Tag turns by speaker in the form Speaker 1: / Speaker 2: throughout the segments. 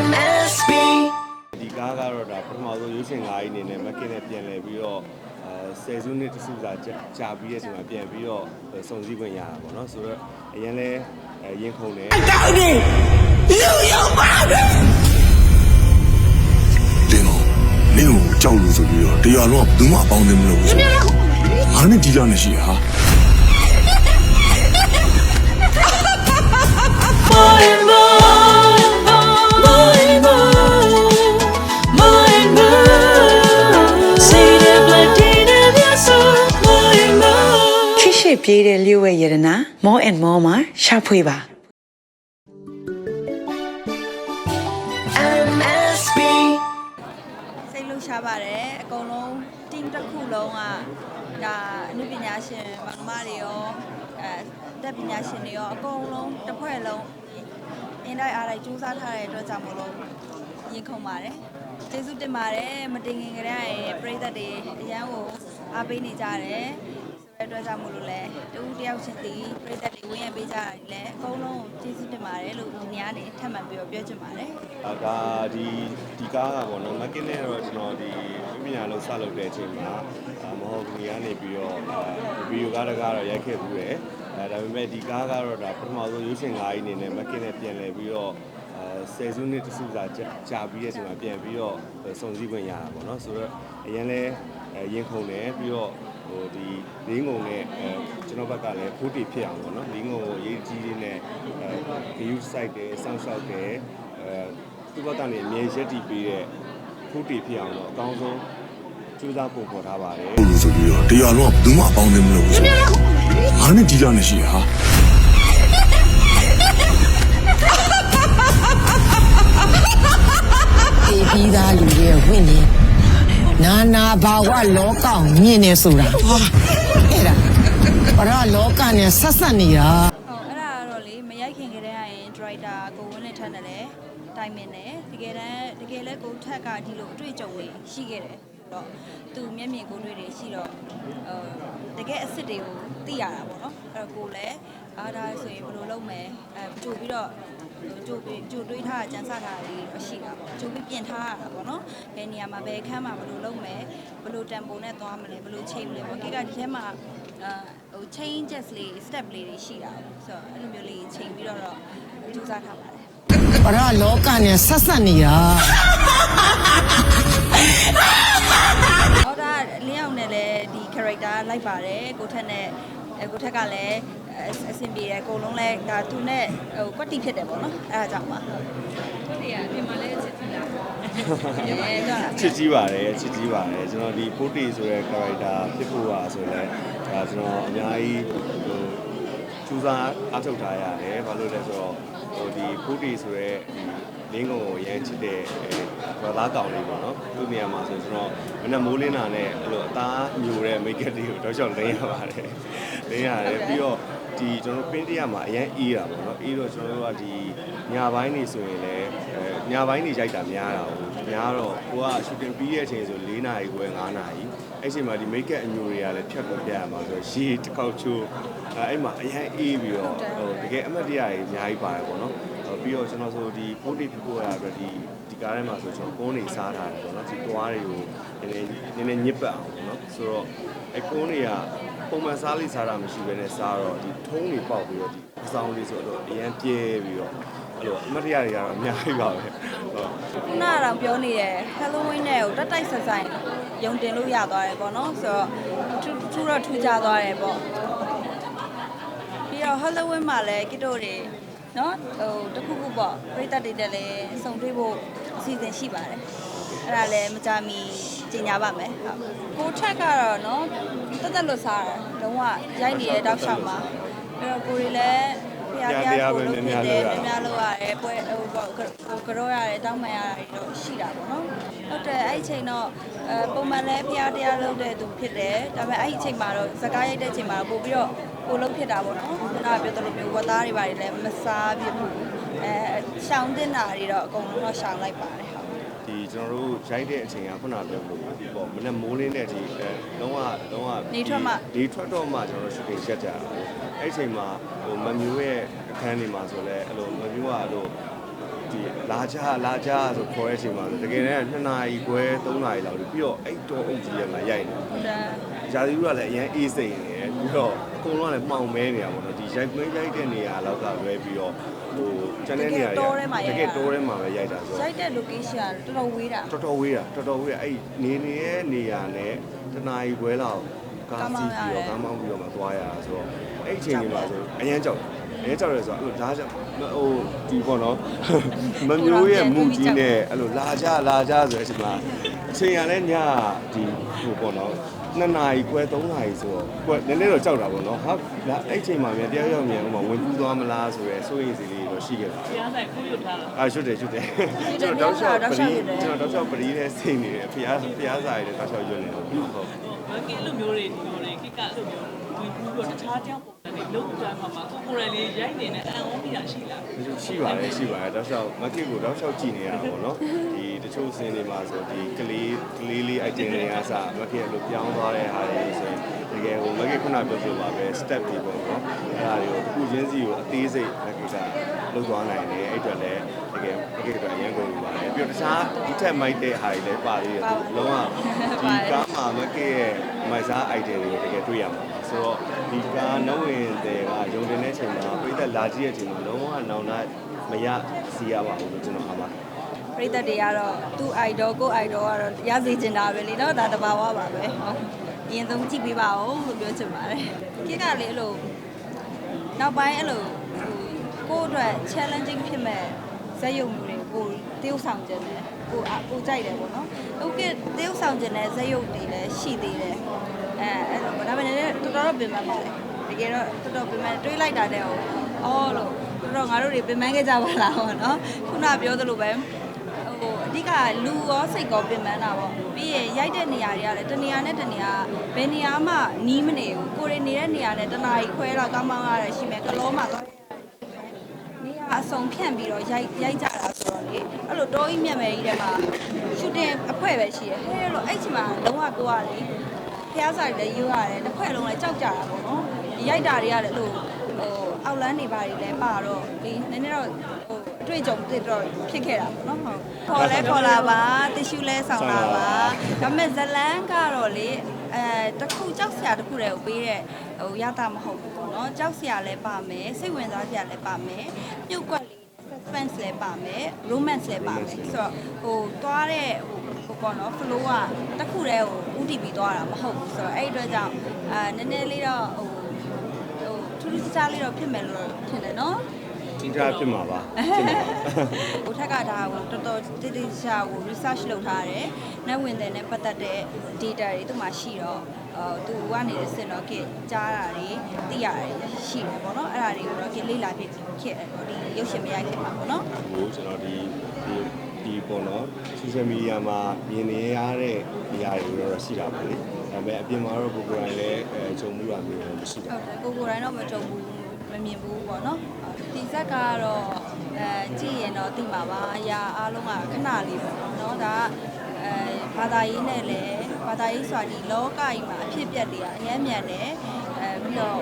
Speaker 1: MSB
Speaker 2: ဒီကားကတော့ဒါပထမဆုံးရုပ်ရှင်ကားကြီးအနေနဲ့မကင်းနဲ့ပြန်လဲပြီးတော့အဲဆယ်စုနှစ်တစုစာကြာပြီးရဲ့ဆိုတော့ပြန်ပြီးတော့စုံစည်းခွင့်ရတာပေါ့နော်ဆိုတော့အရင်လဲရင်ခုန်တယ်
Speaker 1: တောင်းနေလူရောပါ
Speaker 3: ပဲဒီမောင်မင်းကိုကြောက်လို့ဆိုပြီးတော့တရားလုံးကဘယ်သူမှအပေါင်းသိမလို့ဆိုတော့အားနဲ့ကြီးကြနေရှိဟာ
Speaker 4: ပြေးတဲ့လျှို့ဝဲရတနာ more and more မှာရှာဖွေပါ
Speaker 1: MSB
Speaker 5: စိတ်လှုပ်ရှားပါတယ်အကုန်လုံး team တစ်ခုလုံးကဒါအနုပညာရှင်မမတွေရောအဲတက်ပညာရှင်တွေရောအကုန်လုံးတစ်ဖွဲ့လုံးအင်းတိုင်းအားတိုင်းစူးစမ်းထားတဲ့အတွက်ကြောင့်မလို့ရင်ခုန်ပါတယ်ကျေးဇူးတင်ပါတယ်မတင်ခင်ကတည်းကရဲ့ပရိသတ်တွေအရန်ကိုအားပေးနေကြတယ်ဆို တဲ့အတွက်ကြောင့်မလို့လဲတူတယောက်ချင်းစီပရိသတ်တွေဝင်ရပေးကြတာတွေလည်းအကုန်လုံးကျေးဇူးတင်ပါတယ်လို့ဒီနေ့ကနေထပ်မံပြီးတော့ပြောချင်ပါတယ်
Speaker 2: အာဒါဒီဒီကားကပေါ့နော်မက်ကင်နဲ့တော့ကျွန်တော်ဒီပြညာလုံးစလုပ်တဲ့အချိန်မှာအာမဟုတ်ဘူးကနေပြီးတော့ဗီဒီယိုကားတကားတော့ရိုက်ခဲ့ဘူးတယ်အဲဒါပေမဲ့ဒီကားကတော့ဒါပထမဆုံးရွေးချယ်ငါးကြီးအနေနဲ့မက်ကင်နဲ့ပြန်လဲပြီးတော့အဲဆယ်စုနှစ်တစ်စုစာကြာကြာပြီးတဲ့အချိန်မှာပြန်ပြီးတော့စုံစည်းခွင့်ရတာပေါ့နော်ဆိုတော့အရင်လဲအဲရင်ခုန်တယ်ပြီးတော့ ဟိုဒီလင်းငုံနဲ့အဲကျွန်တော်ဘက်ကလည်းဖိုးတီဖြစ်အောင်ပေါ့နော်လင်းငုံကိုရေးကြီးလေးနဲ့အဲ view site တယ်စောင့်ရှောက်တယ်အဲသူ့ဘက်ကနေအမြဲရက်တည်ပေးတဲ့ဖိုးတီဖြစ်အောင်တော့အကောင်းဆုံးကြိုးစားပုံဖော်ထားပါတယ်
Speaker 3: လို့ဆိုပြီးတော့တရားလုံးကဘယ်သူမှအပေါင်းအသင်းမလုပ်ဘူးဆိုတော့ငါနဲ့ဒီလာနေရှိဟာ
Speaker 6: နာနာဘာဝလောကကိုမြင်နေဆိုတာဟာအဲ့ဒါဘာလို့လောကနဲ့ဆက်ဆက်နေတာ
Speaker 5: ဟုတ်အဲ့ဒါကတော့လေမရိုက်ခင်ကတည်းကရင် driver ကိုဝင်းနဲ့ထပ်နေတယ်တိုင်မင်တယ်တကယ်တမ်းတကယ်လဲကိုထက်ကဒီလိုအတွေ့အကြုံတွေရှိခဲ့တယ်တော့သူမျက်မြင်ကိုယ်တွေ့တွေရှိတော့အဲတကယ်အစ်စ်တွေကိုသိရတာပေါ့နော်အဲ့တော့ကိုလည်း အားဒါဆိုရင်ဘယ်လိုလုပ်မယ်အဲကြိုပြီးတော့ကြိုပြီးကြိုတွေးထားတာကြံစထားတာတွေတော့ရှိတာပေါ့ကြိုပြီးပြင်ထားရတာပေါ့နော်ဘယ်နေရာမှာဘယ်ခန်းမှာဘယ်လိုလုပ်မယ်ဘယ်လိုတန်ပုံနဲ့သွားမလဲဘယ်လိုချိန်မလဲပေါ့ကိကဒီထဲမှာအာဟို changes လေး step လေးတွေရှိတာပေါ့ဆိုတော့အဲ့လိုမျိုးလေးချိန်ပြီးတော့တော့ကြိုးစားထားပါတယ်
Speaker 6: ဘာလို့လောကနဲ့ဆက်ဆက်နေတာ
Speaker 5: ဟောဒါလင်းအောင်နဲ့လည်းဒီ character လိုက်ပါတယ်ကိုထက်နဲ့အဲကိုထက်ကလည်း အအဆင်ပြေတယ်အကုန်လုံးလည်းဒါသူနဲ့ဟိုကွက်တီဖြစ်တယ်ပေါ့နော်အဲဒါကြောင့်ပါကိုတီကပြင်မလဲချစ်ကြည့်လားအဲဒါ
Speaker 2: ချစ်ကြီးပါတယ်ချစ်ကြီးပါတယ်ကျွန်တော်ဒီဖိုးတီဆိုတဲ့ character ဖြစ်ဖို့ပါဆိုလဲဒါကျွန်တော်အများကြီးဟိုစူးစမ်းအားထုတ်ထားရတယ်ဘာလို့လဲဆိုတော့ဟိုဒီဖိုးတီဆိုတဲ့ဒီလင်းကုံကိုရမ်းချစ်တဲ့ဘာသာကောင်လေးပေါ့နော်သူ့နေရာမှာဆိုကျွန်တော်မနက်မိုးလင်းတာနဲ့အဲ့လိုအသားညိုတဲ့ make up တွေကိုတော့ချောက်လင်းရပါတယ်လင်းရတယ်ပြီးတော့ ဒီကျွန်တော်ပင်းတရမှာအရင်အေးတာပေါ့နော်အေးတော့ကျွန်တော်တို့ကဒီညပိုင်းနေဆိုရင်လည်းအဲညပိုင်းနေရိုက်တာများတာဟုတ်များတော့ကိုက shooting ပြီးတဲ့အချိန်ဆို4နာရီခွဲ5နာရီအဲ့ချိန်မှာဒီ make up အညိုတွေကလည်းဖြတ်ကိုပြရမှာဆိုတော့ရေတစ်ခေါက်ချိုးအဲအဲ့မှာအရင်အေးပြီးတော့ဟိုတကယ်အမှတ်တရတွေအများကြီးပါတယ်ပေါ့နော်ဟိုပြီးတော့ကျွန်တော်ဆိုဒီဖိုးတိဖြစ်ဖို့ရအတွက်ဒီဒီကားထဲမှာဆိုကျွန်တော်ကုန်းနေစားထားတယ်ပေါ့နော်ဒီတွားတွေကိုနည်းနည်းနည်းနည်းညစ်ပတ်အောင်ပေါ့နော်ဆိုတော့အဲကုန်းတွေက ပုံမှန်စားလေးစားတာမရှိဘဲနဲ့စားတော့ဒီထုံးတွေပေါက်ပြီးတော့ဒီအဆောင်လေးဆိုတော့အရင်ပြဲပြီးတော့အဲ့လိုအမှတ်တရတွေကတော့အများကြီးပါပဲဟုတ်
Speaker 5: ခုနကတော့ပြောနေတယ် Halloween နဲ့ကိုတက်တိုက်ဆက်ဆိုင်ယုံတင်လို့ရသွားတယ်ပေါ့နော်ဆိုတော့ထူးထူးတော့ထူးကြသွားတယ်ပေါ့ပြီးတော့ Halloween မှာလည်းကစ်တို့တွေနော်ဟိုတခုခုပေါ့ပြိတ္တတွေတက်လည်းစုံတွေ့ဖို့အစီအစဉ်ရှိပါတယ်အဲ့ဒါလည်းမကြမီ ကြီးညာပါမယ်ဟုတ်ကိုထက်ကတော့နော်တက်တက်လွတ်စားတယ်လုံးဝရိုက်နေတဲ့တောက်လျှောက်မှာအဲ့တော့ကိုရီလည်းဖျားဖျားကိုလုပ်နေတယ်များများလုပ်ရတယ်ပွဲဟိုပေါ့ဟိုကြောရတယ်တောင်းပန်ရတယ်တော့ရှိတာပေါ့နော်ဟုတ်တယ်အဲ့ဒီချိန်တော့အဲပုံမှန်လဲဖျားတရားလုပ်တဲ့သူဖြစ်တယ်ဒါပေမဲ့အဲ့ဒီချိန်မှာတော့စကားရိုက်တဲ့ချိန်မှာပို့ပြီးတော့ကိုလုံးဖြစ်တာပေါ့နော်ခုနကပြောသလိုမျိုးဝတ်သားတွေပါတယ်လည်းမစားပြဘူးအဲရှောင်းတင်တာတွေတော့အကုန်လုံးတော့ရှောင်းလိုက်ပါတယ်ဟုတ်
Speaker 2: ဒီကျွန်တော်တို့ရိုက်တဲ့အချိန်ကခုနပြောလို့ဒီပေါ့မနေ့မိုးလင်းတဲ့အချိန်အဲလုံးဝလုံးဝ
Speaker 5: နေထွက်မှ
Speaker 2: ဒီထွက်တော့မှကျွန်တော်တို့ shooting ရက်ကြတာပေါ့အဲ့ဒီအချိန်မှာဟိုမမျိုးရဲ့အခန်းတွေမှာဆိုလဲအဲ့လိုမမျိုးကအဲ့လိုဒီလာကြလာကြဆိုခေါ်တဲ့အချိန်မှာဆိုတကယ်တမ်း2နာရီခွဲ3နာရီလောက်ပြီးတော့အဲ့တော့အုပ်ကြီးရမှာရိုက်နေ
Speaker 5: ဟုတ်တယ်
Speaker 2: ရာသီဥတုကလည်းအရင်အေးစိမ်နေတယ် ပြီးတော့အကုန်လုံးကလည်းမှောင်မဲနေတာပေါ့နော်ဒီရိုက်မဲရိုက်တဲ့နေရာလောက်ကလွဲပြီးတော့ဟိုကျန်တဲ့နေရာတွေတကယ်တိုးထဲမှာပဲရိုက်တာဆို
Speaker 5: ရိုက်တဲ့ location ကတော်တော်ဝေးတာ
Speaker 2: တော်တော်ဝေးတာတော်တော်ဝေးတာအဲ့နေနေရဲ့နေရာနဲ့တနာရီခွဲလောက်ကားစီးပြီးတော့ကားမောင်းပြီးတော့မှသွားရတာဆိုတော့အဲ့အချိန်တွေမှာဆိုအရင်ကြောက်အရင်ကြောက်ရဲဆိုတော့အဲ့လိုဒါကြောင့်ဟိုဒီပေါ့နော်မမျိုးရဲ့မူကြီးနဲ့အဲ့လိုလာကြလာကြဆိုတဲ့အချိန်မှာအချိန်ရလဲညဒီဟိုပေါ့နော် နှစ်နာရီခွဲ3နာရီဆိုတော့ကွနည်းနည်းတော့ကြောက်တာပေါ့နော်ဟာဒါအဲ့အချိန်မှာမြန်တရားရောက်မြန်ဟိုမှာဝင်ပူးသွားမလားဆိုရဲစိုးရိမ်စီလေးတော့ရှိခဲ့ပါ
Speaker 1: ရားဆိုင်ခိုးရထားတာ
Speaker 2: အာရှုပ်တယ်ရှုပ်တယ်ကျွန်တော်တောက်လျှောက်ပရီကျွန်တော်တောက်လျှောက်ပရီနဲ့စိတ်နေတယ်ဖျားဖျားစာရည်နဲ့တောက်လျှောက်ရွတ်နေတယ်ဟုတ်ဟုတ်
Speaker 1: ဘာကင်းလိုမျိုးတွေဒီလိုတွေကိကလိုမျိုး ဝင်ပြီးတော့တခြားကြောင်းပုံစံတွေလုံးကြမှာမှာကိုကိုရယ်လေးရိုက်နေတဲ့အန်အောမိတာရှိလား
Speaker 2: ရှိပါတယ်ရှိပါတယ်တောက်လျှောက်မက်ကစ်ကိုတောက်လျှောက်ကြည့်နေရတာပေါ့နော်ဒီတချို့စင်းတွေမှာဆိုဒီကလေးကလေးလေး item တွေကစမက်ကစ်လို့ပြောင်းသွားတဲ့ဟာတွေဆိုရင်တကယ်ဟိုမက်ကစ်ခုနပြောပြပါပဲ step တွေပေါ့နော်အဲ့ဒါတွေကိုတစ်ခုချင်းစီကိုအသေးစိတ်မက်ကစ်က လုပ်သွားနိုင်တယ်အဲ့အတွက်လည်းတကယ်မက်ကစ်ကအရင်ကုန်ပြီပါတယ်ပြီးတော့တခြားဒီထက်မိုက်တဲ့ဟာတွေလည်းပါသေးတယ်လုံးဝဒီကားမှာမက်ကစ်ရဲ့မိုက်စား item တွေကိုတကယ်တွေ့ရမှာပါဆိုတော့ဒီကားနှုတ်ဝင်တွေကယုံတင်တဲ့အချိန်မှာပြိသက်လာကြည့်တဲ့အချိန်မှာလုံးဝနောင်နာမရစီရပါဘူးလို့ကျွန်တော်အမှား
Speaker 5: ပရိသတ်တွေကတော့သူ idol ကို idol ကတော့ရစေချင်တာပဲလေနော်ဒါတဘာဝပါပဲဟုတ်အရင်ဆုံးကြည့်ပေးပါဦးလို့ပြောချင်ပါတယ်ကိကလေအဲ့လိုနောက်ပိုင်းအဲ့လိုဟို ကိုယ့်အတွက် challenging ဖြစ်မဲ့ဇက်ရုံမျိုးတွေကိုတရုပ်ဆောင်ခြင်းတယ်ကိုအကိုကြိုက်တယ်ပေါ့နော်ဟုတ်ကဲ့တရုပ်ဆောင်ခြင်းတဲ့ဇက်ရုပ်တွေလည်းရှိသေးတယ်အဲအဲ့လိုဒါပေမဲ့လည်းတော်တော်ပြင်မှန်ပါတယ်တကယ်တော့တော်တော်ပြင်မှန်တွေးလိုက်တာတဲ့ဟိုအော်လို့တော်တော်ငါတို့တွေပြင်မှန်ခဲ့ကြပါလားဟောနော်ခုနပြောသလိုပဲဟိုအဓိကလူရောစိတ်ရောပြင်ပန်းတာပေါ့ပြီးရင်ရိုက်တဲ့နေရာတွေကလည်းတနေရာနဲ့တနေရာဘယ်နေရာမှနီးမနေဘူးကိုရီနေတဲ့နေရာနဲ့တနားကြီးခွဲတော့ကောင်းကောင်းရတယ်ရှိမယ်ကလောမှာသွားနေရာ အစုံဖြန့်ပြီးတော့ရိုက်ရိုက်ကြတာဆိုတော့လေအဲ့လိုတောကြီးမြတ်မယ်ကြီးထဲမှာရှူတင်အဖွဲပဲရှိရဟဲ့လို့အဲ့ချိန်မှာလုံးဝကိုကလေဖျားစာတွေလည်းယူရတယ်တစ်ခွက်လုံးလည်းကြောက်ကြတာပေါ့နော်ဒီရိုက်တာတွေကလည်းအဲ့လိုဟိုအောက်လန်းနေပါတွေလည်းပါတော့ဒီနည်းနည်းတော့ဟိုအတွေ့အကြုံတစ်တော့ဖြစ်ခဲ့တာပေါ့နော်ဟုတ်ခေါ်လဲခေါ်လာပါတ िश ူးလဲဆောင်လာပါဒါပေမဲ့ဇလန်းကတော့လေအဲတစ်ခုကြောက်စရာတစ်ခုတည်းကိုပေးတဲ့ ဟိုရတာမဟုတ်ဘူးပေါ့နော်ကြောက်စရာလည်းပါမယ်စိတ်ဝင်စားစရာလည်းပါမယ်ပြုတ်ကွက်လေး suspense လည်းပါမယ် romance လည်းပါမယ်ဆိုတော့ဟိုသွားတဲ့ဟိုဟိုပေါ့နော် flow ကတစ်ခုတည်းကိုဥတီပြီးသွားတာမဟုတ်ဘူးဆိုတော့အဲ့ဒီအတွက်ကြောင့်အာနည်းနည်းလေးတော့ဟိုဟိုထူးထူးခြားခြားလေးတော့ဖြစ်မယ်လို့ထင်တယ်နော်
Speaker 2: ချင်းချာဖြစ်မှာပါဖြစ်မှာပါ
Speaker 5: ဟိုထက်ကဒါကိုတော်တော်တိတိကျကျကို research လုပ်ထားတယ်။ net ဝင်တဲ့နဲ့ပတ်သက်တဲ့ data တွေသူ့မှာရှိတော့အော် သူကနေစင်တော့ကကြားတာတွေသိရတယ်ရှိတယ်ပေါ့နော်။အဲ့ဒါတွေကိုတော့ကလေ့လာဖြစ်ဖြစ်ဒီရုပ်ရှင်မရိုက်ခင်မှာပေါ့နော်
Speaker 2: ဟိုကျွန်တော်ဒီဒီဒီပေါ့နော် social media မှာမြင်နေရတဲ့နေရာတွေတော့ရှိတာပါလေဒါပေမဲ့အပြင်မှာတော့ကိုကိုယ်တိုင်လည်းအဲဂျုံမှုတာမျိုးတော့မရှိ။တာ
Speaker 5: ဟုတ်တယ်ကိုကိုယ်တိုင်တော့မကြုံဘူးမမြင်ဘူးပေါ့နော်။ဒီဇက်ကတော့အဲကြည့်ရင်တော့သိမှာပါ။အရာအားလုံးကခဏလေးပေါ့နော်။ဒါကအဲဘာသာရေးနဲ့လည်း ဘာသာရေးဆိုတာဒီလောကကြီးမှာအဖြစ်အပျက်တွေကအများမြန်တယ်။အဲပြီးတော့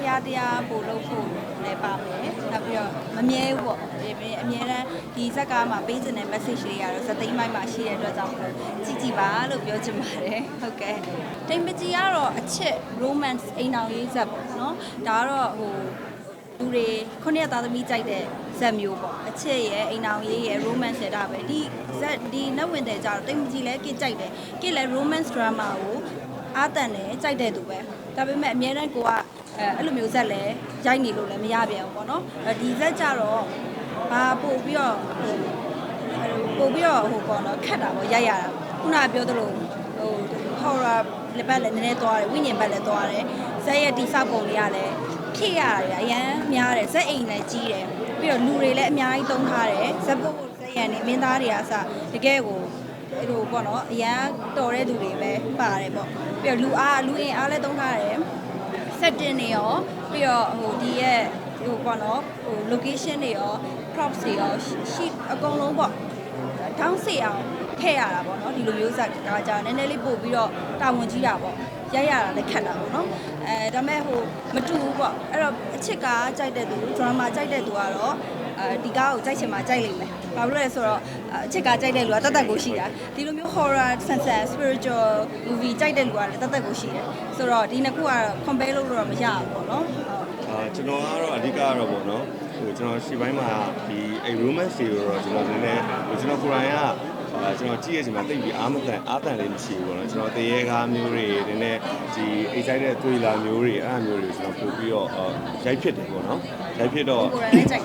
Speaker 5: ဖျားတရားပို့လို့ဖို့လည်းပါမယ်။နောက်ပြီးတော့မမြဲဘူးပေါ့။ဒီအမြဲတမ်းဒီဇက်ကားမှာပေးခြင်းတဲ့ message တွေကတော့စသိမ်းပိုင်းမှာရှိတဲ့အတွက်ကြောင့်မို့ကြည်ကြည်ပါလို့ပြောချင်ပါတယ်။ဟုတ်ကဲ့။တိမ်ပကြီးကတော့အချစ် romance အိမ်အောင်ရေးဇက်ပေါ့နော်။ဒါကတော့ဟိုလူတွေခုနှစ်သားသမီးကြိုက်တဲ့ ဇက်မျိုးပေါ့အချစ်ရဲ့အိမ်အောင်ရေးရဲ့ romance ရဲ့ဒါပဲဒီဇက်ဒီနတ်ဝင်တဲ့ကြတော့တိမ်ပကြီးလည်းကစ်ကြိုက်တယ်ကစ်လည်း romance drama ကိုအားတန်တယ်ကြိုက်တဲ့သူပဲဒါပေမဲ့အများတန်းကိုကအဲအဲ့လိုမျိုးဇက်လည်းရိုက်နေလို့လည်းမရပြန်ဘူးပေါ့နော်အဲဒီဇက်ကြတော့ဘာပို့ပြီးတော့ဟိုပို့ပြီးတော့ဟိုပေါ့နော်ခတ်တာပေါ့ရိုက်ရတာခုနကပြောသလိုဟို horror လက်ပတ်လည်းနည်းနည်းသွားတယ်ဝိညာဉ်ဘက်လည်းသွားတယ်ဇက်ရဲ့တိဆောက်ပုံလေးကလည်းဖြည့်ရတယ်အရန်များတယ်ဇက်အိမ်လည်းကြီးတယ် ပြီးတော့လူတွေလည်းအများကြီးတုံးထားတယ်ဇက်ပုတ်ပုတ်ဇက်ရန်နေမင်းသားတွေကအစတကယ်ကိုအဲ့လိုပေါ့နော်အရန်တော်တဲ့သူတွေပဲပါတယ်ပေါ့ပြီးတော့လူအားလူအင်အားလည်းတုံးထားတယ် set တင်တွေရောပြီးတော့ဟိုဒီရဲ့ဟိုပေါ့နော်ဟို location တွေရော props တွေရောရှိအကုန်လုံးပေါ့ထောင်းစီအောင်ထည့်ရတာပေါ့နော်ဒီလိုမျိုးစကားကြာနည်းနည်းလေးပို့ပြီးတော့တာဝန်ကြီးတာပေါ့ ရိုက်ရတာလည်းခက်တာပေါ့နော်အဲဒါမဲ့ဟိုမတူဘူးပေါ့အဲ့တော့အချစ်ကားကြိုက်တဲ့သူ drama ကြိုက်တဲ့သူကတော့အဲဒီကားကိုကြိုက်ချင်မှကြိုက်လိမ့်မယ်ဘာလို့လဲဆိုတော့အချစ်ကားကြိုက်တဲ့လူကတတ်တတ်ကိုရှိတာဒီလိုမျိုး horror sunset spiritual movie ကြိုက်တဲ့လူကလည်းတတ်တတ်ကိုရှိတယ်ဆိုတော့ဒီနှစ်ခုကတော့ compare လုပ်လို့တော့မရဘူးပေါ့နော်ဟုတ်
Speaker 2: အာကျွန်တော်ကတော့အဓိကကတော့ပေါ့နော်ဟိုကျွန်တော်ရှေ့ပိုင်းမှာဒီအဲ romance တွေကိုတော့ကျွန်တော်နည်းနည်းဟိုကျွန်တော်ကိုယ်တိုင်က အာကျွန်တော်ကြည့်ရချိန်မှာတိတ်ပြီးအားမတန်အားတန်လေးမရှိဘူးပေါ့နော်ကျွန်တော်တရေကားမျိုးတွေနည်းနည်းဒီ excited သွေးလာမျိုးတွေအဲ့အမျိုးတွေကျွန်တော်ပို့ပြီးတော့ရိုက်ဖြစ်တယ်ပေါ့နော်ရိုက်ဖြစ်တော့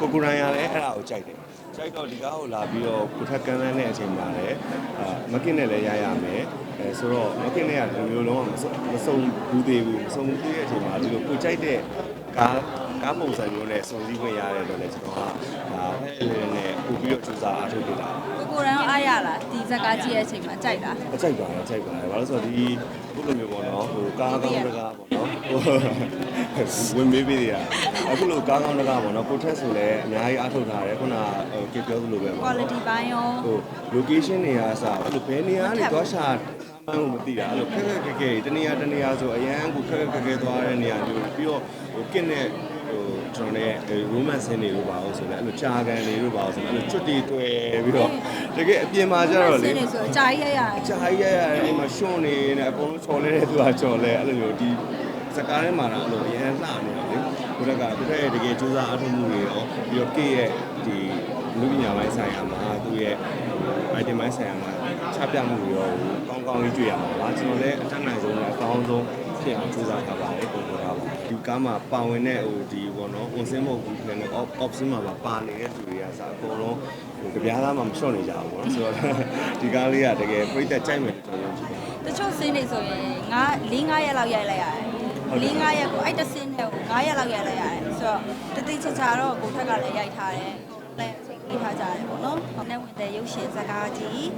Speaker 2: ကိုကိုရိုင်းရလည်းအဲ့ဒါကိုကြိုက်တယ်ကြိုက်တော့ဒီကားကိုလာပြီးတော့ကိုထက်ကန်းလန်းတဲ့အချိန်မှာလည်းအာမကင်းနဲ့လည်းရရမယ်အဲဆိုတော့မကင်းနဲ့ကဒီမျိုးလုံးဝမစုံမစုံဘူးသေးဘူးမစုံဘူးသေးတဲ့အချိန်မှာဒီလိုကိုကြိုက်တဲ့ကား ကားပုံစံမျိုးနဲ့စုံစည်းခွင့်ရတယ်လို့လည်းကျွန်တော်ကဒါအဲ့လိုနဲ့ပို့ပြီးတော့စူးစမ်းအားထုတ်နေတာ
Speaker 5: ကိုကိုရန်အားရလားဒီဇက်ကားကြည့်တဲ့အချိန်မှာကြိုက်လား
Speaker 2: အကြိုက်ပါတယ်အကြိုက်ပါတယ်ဘာလို့ဆိုတော့ဒီခုလိုမျိုးပေါ့နော်ဟိုကားကောင်းတကားပေါ့နော်ဟိုဝင်မေးပေးတယ်အခုလိုကားကောင်းတကားပေါ့နော်ကိုထက်ဆိုလည်းအများကြီးအားထုတ်ထားတယ်ခုနဟိုကေပြောသလိုပဲပေါ့
Speaker 5: quality ဘိုင်းရော
Speaker 2: ဟို location တွေကစအဲ့လိုဘယ်နေရာကနေသွားရှာမှန်းလို့မသိတာအဲ့လိုခက်ခက်ခဲခဲတနေရာတနေရာဆိုအရန်ကိုခက်ခက်ခဲခဲသွားတဲ့နေရာမျိုးပြီးတော့ဟိုကင့်တဲ့ ဟိုကျွန်တော်လည်း romance ဆင်းနေလို့ပါအောင်ဆိုလည်းအဲ့လိုကြာကန်နေလို့ပါအောင်ဆိုလည်းအဲ့လိုချွတ်တီတွေ့ပြီးတော့တကယ်အပြင်မှာကျတော့လေ
Speaker 5: ဆင်းနေဆိုအကြာကြီးရရတယ်
Speaker 2: ကြာကြီးရရအဲ့မှာရှွန့်နေနေအကုန်လုံးချော်လဲတဲ့သူကချော်လဲအဲ့လိုမျိုးဒီစကားထဲမှာတော့အဲ့လိုအရင်လှနေတယ်လေဘုရားကဘုရားရဲ့တကယ်စူးစမ်းအထောက်မှုတွေရောပြီးတော့ကေရဲ့ဒီလူပညာပိုင်းဆိုင်ရာမှာသူ့ရဲ့ item ပိုင်းဆိုင်ရာမှာချပြမှုတွေရောကောင်းကောင်းလေးတွေ့ရမှာပါကျွန်တော်လည်းအတတ်နိုင်ဆုံးနဲ့အကောင်းဆုံးဖြစ်အောင်စူးစမ်းထားပါတယ်ပုံပေါ်တာပါ ဒီကားမှာပါဝင်တဲ့ဟိုဒီဘောနော် on sim မဟုတ်ဘူးလည်း option မှာပါနေတဲ့သူတွေကစအကုန်လုံးဟိုကြပြားသားမှမလျှော့နေကြဘူးပေါ့နော်ဆိုတော့ဒီကားလေးကတကယ်ပြိသက်ကြိုက်မယ်လို့ကျွန်တော်ယုံကြည်တယ်
Speaker 5: တချို့ဆင်းနေဆိုရင်ငါ၄၅ရက်လောက်ရိုက်လိုက်ရတယ်၄၅ရက်ကိုအဲ့တစ်ဆင်းနဲ့ကို9ရက်လောက်ရိုက်လိုက်ရတယ်ဆိုတော့တတိချာချာတော့ကိုထက်ကလည်းရိုက်ထားတယ်လည်းစိတ်ကြီးထားကြတယ်ပေါ့နော်။နဲ့ဝင်တဲ့ရုပ်ရှင်ဇာတ်ကားကြီး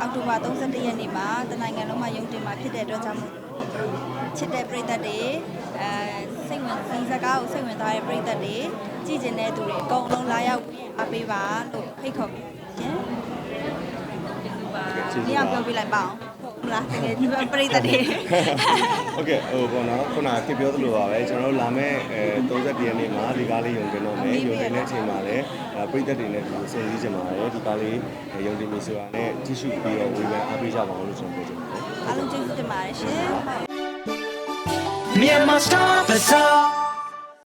Speaker 5: အောက်တိုဘာ31ရက်နေ့မှာတနိုင်ငံလုံးမှာရုံတင်မှာဖြစ်တဲ့အတွက်ကြောင့်မို့ ချစ်တဲ့ပရိသတ်တွေအဲစိတ်ဝင်ဒီဇာတ်ကားကိုစိတ်ဝင်စားတဲ့ပရိသတ်တွေကြည့်ကျင်တဲ့သူတွေအကုန်လုံးလာရောက်အားပေးပါလို့ဖိတ်ခေါ်ပြီးရှင်။ဒီကပြောပြလိုက်ပါအောင်ဟုတ်လားတကယ်ဒီပရိသတ်တွေ
Speaker 2: โอเคဟိုပေါ့နော်ခုနကပြောသလိုပါပဲကျွန်တော်တို့လာမဲ့အဲ31ရက်နေ့မှာဒီကားလေးယုံတင်တော့မယ်ယုံတင်တဲ့အချိန်မှာလည်းပြည်သက်တွေနဲ့ဒီလိုစုံစည်းကြမှာတယ်ဒီကားလေးယုံတင်ပြီဆိုတာနဲ့ကြည့်ရှုပြီးတော့ဝေဖန်အားပေးကြပါအောင်လို့ကျွန်တော်ပြောချင်ပါတယ် ယ်
Speaker 5: အားလုံးကျေးဇူးတင်ပါတယ်ရှင်
Speaker 1: Myanmar Star Bazaar